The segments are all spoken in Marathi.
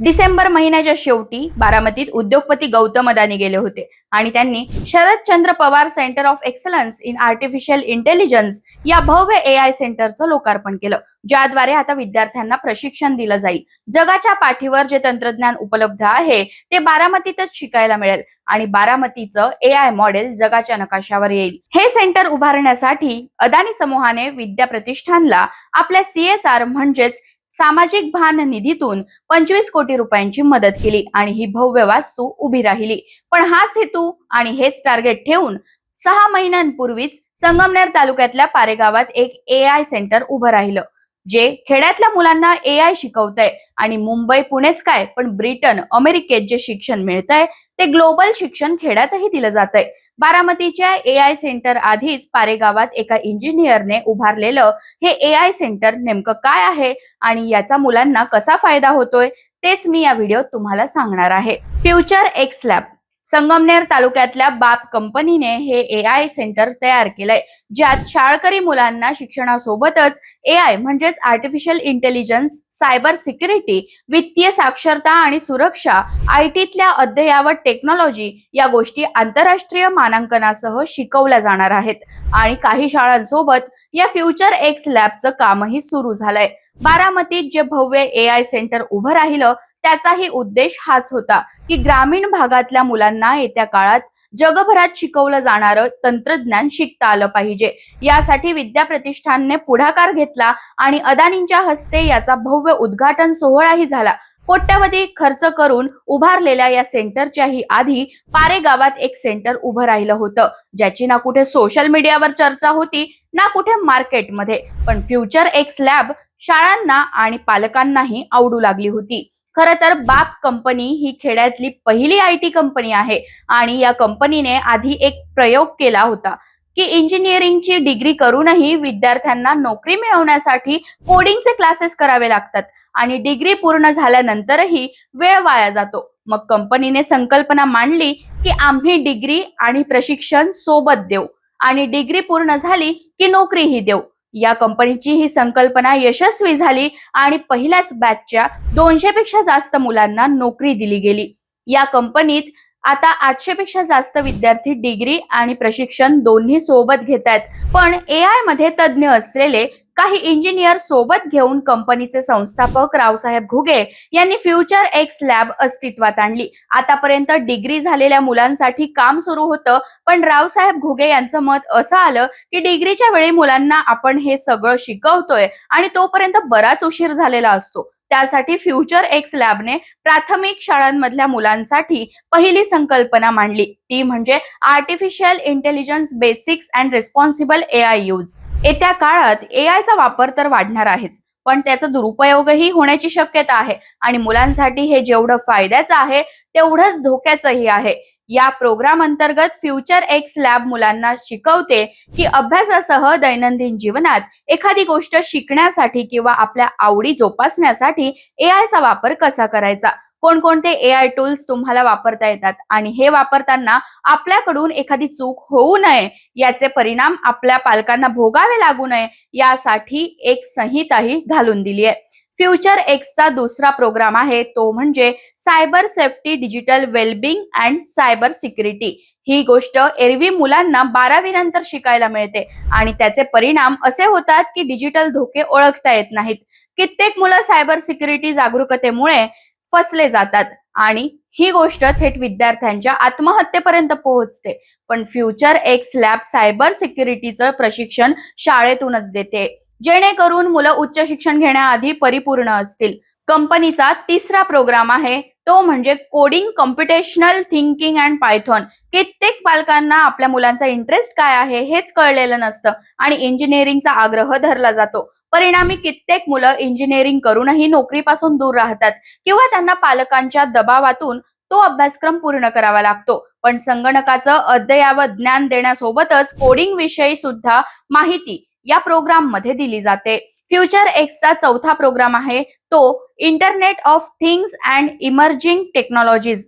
डिसेंबर महिन्याच्या शेवटी बारामतीत उद्योगपती गौतम अदानी गेले होते आणि त्यांनी Sharadchandra Pawar centre of excellence in artificial intelligence या भव्य ए आय सेंटरचं लोकार्पण केलं ज्याद्वारे आता विद्यार्थ्यांना प्रशिक्षण दिलं जाईल. जगाच्या पाठीवर जे तंत्रज्ञान उपलब्ध आहे ते बारामतीतच शिकायला मिळेल आणि बारामतीचं ए आय मॉडेल जगाच्या नकाशावर येईल. हे सेंटर उभारण्यासाठी अदानी समूहाने विद्या प्रतिष्ठानला आपल्या सीएसआर म्हणजेच सामाजिक भान निधीतून पंचवीस कोटी रुपयांची मदत केली आणि ही भव्य वास्तू उभी राहिली. पण हाच हेतू आणि हेच टार्गेट ठेवून सहा महिन्यांपूर्वीच संगमनेर तालुक्यातल्या पारेगावात एक ए आय सेंटर उभं राहिलं. जे खेड्यातल्या मुलांना ए आय शिकवतंय. आणि मुंबई पुणेच काय पण ब्रिटन अमेरिकेत जे शिक्षण मिळतंय ते ग्लोबल शिक्षण खेड्यातही दिलं जातंय. बारामतीच्या ए आय सेंटर आधीच पारेगावात एका इंजिनियरने उभारलेलं हे ए आय सेंटर नेमकं काय आहे आणि याचा मुलांना कसा फायदा होतोय तेच मी या व्हिडिओत तुम्हाला सांगणार आहे. Future X lab. संगमनेर तालुक्यातल्या बाप कंपनीने हे ए आय सेंटर तयार केलंय ज्यात शाळकरी मुलांना शिक्षणासोबतच ए आय म्हणजेच आर्टिफिशियल इंटेलिजन्स सायबर सिक्युरिटी वित्तीय साक्षरता आणि सुरक्षा आय टीतल्या अद्ययावत टेक्नॉलॉजी या गोष्टी आंतरराष्ट्रीय मानांकनासह शिकवल्या जाणार आहेत. आणि काही शाळांसोबत या फ्युचर एक्स लॅबचं कामही सुरू झालंय. बारामतीत जे भव्य ए आय सेंटर उभं राहिलं त्याचाही उद्देश हाच होता की ग्रामीण भागातल्या मुलांना येत्या काळात जगभरात शिकवलं जाणारं तंत्रज्ञान शिकता आलं पाहिजे. यासाठी विद्या प्रतिष्ठानने पुढाकार घेतला आणि अदानींच्या हस्ते याचा भव्य उद्घाटन सोहळाही झाला. कोट्यवधी खर्च करून उभारलेल्या या सेंटरच्याही आधी पारे गावात एक सेंटर उभं राहिलं होतं. ज्याची ना कुठे सोशल मीडियावर चर्चा होती ना कुठे मार्केटमध्ये. पण फ्युचर एक्स लॅब शाळांना आणि पालकांनाही आवडू लागली होती. खर तर बाप कंपनी ही खेड्यातली पहिली आय टी कंपनी आहे. आणि या कंपनीने आधी एक प्रयोग केला होता की इंजिनिअरिंगची डिग्री करूनही विद्यार्थ्यांना नोकरी मिळवण्यासाठी कोडिंगचे क्लासेस करावे लागतात. आणि डिग्री पूर्ण झाल्यानंतरही वेळ वाया जातो. मग कंपनीने संकल्पना मांडली की आम्ही डिग्री आणि प्रशिक्षण सोबत देऊ. आणि डिग्री पूर्ण झाली की नोकरीही देऊ. या कंपनीची ही संकल्पना यशस्वी झाली आणि पहिल्याच बॅचच्या दोनशे पेक्षा जास्त मुलांना नोकरी दिली गेली. या कंपनीत आता आठशे पेक्षा जास्त विद्यार्थी डिग्री आणि प्रशिक्षण दोन्ही सोबत घेत आहेत पण ए आयमध्ये तज्ज्ञ असलेले काही इंजिनियर सोबत घेऊन कंपनीचे संस्थापक रावसाहेब घुगे यांनी फ्युचर एक्स लॅब अस्तित्वात आणली. आतापर्यंत डिग्री झालेल्या मुलांसाठी काम सुरू होतं पण रावसाहेब घुगे यांचं मत असं आलं की डिग्रीच्या वेळी मुलांना आपण हे सगळं शिकवतोय आणि तोपर्यंत बराच उशीर झालेला असतो. त्यासाठी फ्युचर एक्स लॅबने प्राथमिक शाळांमधल्या मुलांसाठी पहिली संकल्पना मांडली. ती म्हणजे artificial intelligence basics and responsible A I use येत्या काळात ए आयचा वापर तर वाढणार आहेच पण त्याचा दुरुपयोगही होण्याची शक्यता आहे. आणि मुलांसाठी हे जेवढं फायद्याचं आहे तेवढंच धोक्याचंही आहे. या प्रोग्राम अंतर्गत फ्युचर एक्स लॅब मुलांना शिकवते की अभ्यासासह दैनंदिन जीवनात एखादी गोष्ट शिकण्यासाठी किंवा आपल्या आवडी जोपासण्यासाठी ए चा वापर कसा करायचा? कोणकोणते ए आय टूल्स तुम्हाला वापरता येतात? आणि हे वापरताना आपल्याकडून एखादी चूक होऊ नये याचे परिणाम आपल्या पालकांना भोगावे लागू नये यासाठी एक संहिताही घालून दिली आहे. फ्युचर एक्सचा दुसरा प्रोग्राम आहे तो म्हणजे cyber safety digital wellbeing and cyber security ही गोष्ट एरवी मुलांना बारावी नंतर शिकायला मिळते. आणि त्याचे परिणाम असे होतात की डिजिटल धोके ओळखता येत नाहीत. कित्येक मुलं सायबर सिक्युरिटी जागरूकतेमुळे फसले जातात. आणि ही गोष्ट थेट विद्यार्थ्यांच्या आत्महत्येपर्यंत पोहोचते. पण फ्युचर एक्स लॅब सायबर सिक्युरिटीचं प्रशिक्षण शाळेतूनच देते. जेणेकरून मुलं उच्च शिक्षण घेण्याआधी परिपूर्ण असतील. कंपनीचा तिसरा प्रोग्राम आहे. तो म्हणजे coding computational thinking and Python. कित्येक पालकांना आपल्या मुलांचा इंटरेस्ट काय आहे हेच कळलेलं नसतं आणि इंजिनिअरिंगचा आग्रह धरला जातो. परिणामी कित्येक मुलं इंजिनिअरिंग करूनही नोकरीपासून दूर राहतात किंवा त्यांना पालकांच्या दबावातून तो अभ्यासक्रम पूर्ण करावा लागतो. पण संगणकाचं अद्ययावत ज्ञान देण्यासोबतच कोडिंग विषयी सुद्धा माहिती या प्रोग्राममध्ये दिली जाते. फ्युचर एक्सचा चौथा प्रोग्राम आहे. तो internet of things and emerging technologies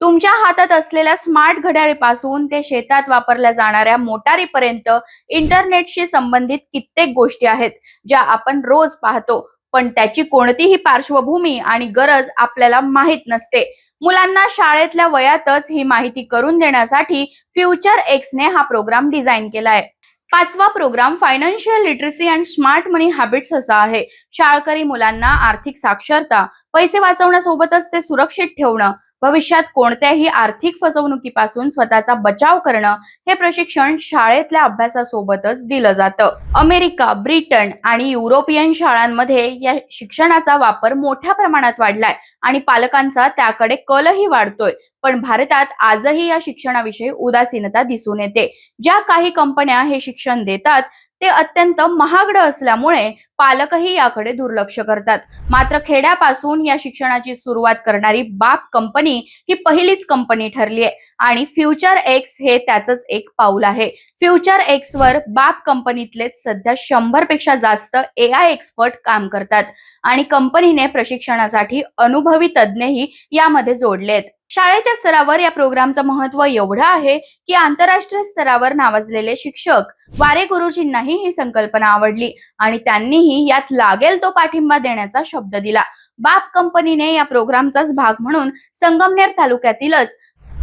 तुमच्या हातात असलेल्या स्मार्ट घड्याळीपासून ते शेतात वापरल्या जाणाऱ्या मोटारीपर्यंत इंटरनेटशी संबंधित कित्येक गोष्टी आहेत ज्या आपण रोज पाहतो. पण त्याची कोणतीही पार्श्वभूमी आणि गरज आपल्याला माहीत नसते. मुलांना शाळेतल्या वयातच ही माहिती करून देण्यासाठी फ्युचर एक्सने हा प्रोग्राम डिझाईन केला आहे पाचवा programme financial literacy and smart money habits असा आहे. शाळकरी मुलांना आर्थिक साक्षरता पैसे वाचवण्यासोबतच ते सुरक्षित ठेवणं भविष्यात कोणत्याही आर्थिक फसवणुकीपासून स्वतःचा बचाव करणं हे प्रशिक्षण शाळेतल्या अभ्यासासोबतच दिलं जातं. अमेरिका ब्रिटन आणि युरोपियन शाळांमध्ये या शिक्षणाचा वापर मोठ्या प्रमाणात वाढलाय आणि पालकांचा त्याकडे कलही वाढतोय. पण भारतात आजही या शिक्षणाविषयी उदासीनता दिसून येते. ज्या काही कंपन्या हे शिक्षण देतात ते अत्यंत महागडं असल्यामुळे पालकही याकडे दुर्लक्ष करतात. मात्र खेड्यापासून या शिक्षणाची सुरुवात करणारी बाप कंपनी ही पहिलीच कंपनी ठरली आहे. आणि फ्युचर एक्स हे त्याचंच एक पाऊल आहे. फ्युचर एक्स वर बाप कंपनीतलेच सध्या शंभरपेक्षा जास्त ए आय एक्सपर्ट काम करतात. आणि कंपनीने प्रशिक्षणासाठी अनुभवी तज्ज्ञही यामध्ये जोडले आहेत. शाळेच्या स्तरावर या प्रोग्रामचं महत्त्व एवढं आहे की आंतरराष्ट्रीय स्तरावर नावाजलेले शिक्षक वारे गुरुजींनाही ही संकल्पना आवडली आणि त्यांनीही यात लागेल तो पाठिंबा देण्याचा शब्द दिला. बाप कंपनीने या प्रोग्रामचाच भाग म्हणून संगमनेर तालुक्यातीलच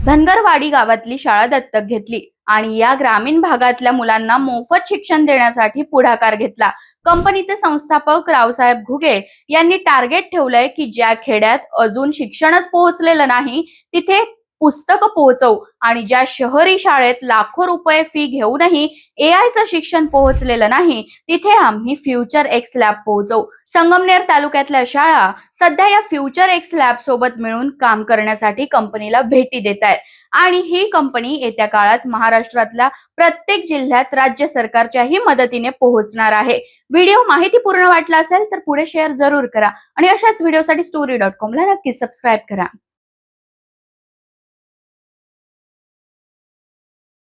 धनगरवाडी गावातली शाळा दत्तक घेतली आणि या ग्रामीण भागातल्या मुलांना मोफत शिक्षण देण्यासाठी पुढाकार घेतला. कंपनीचे संस्थापक रावसाहेब घुगे यांनी टार्गेट ठेवलंय की ज्या खेड्यात अजून शिक्षणच पोहोचलेलं नाही तिथे पुस्तकं पोहोचवू आणि ज्या शहरी शाळेत लाखो रुपये फी घेऊनही ए चं शिक्षण पोहोचलेलं नाही तिथे आम्ही फ्युचर एक्स लॅब पोहोचवू. संगमनेर तालुक्यातल्या शाळा सध्या या फ्युचर एक्स लॅब सोबत मिळून काम करण्यासाठी कंपनीला भेटी देत आहेत. आणि ही कंपनी येत्या काळात महाराष्ट्रातल्या प्रत्येक जिल्ह्यात राज्य सरकारच्याही मदतीने पोहोचणार आहे. व्हिडिओ माहितीपूर्ण वाटला असेल तर पुढे शेअर जरूर करा. आणि अशाच व्हिडिओसाठी स्टोरी डॉट कॉमला नक्की सबस्क्राईब करा.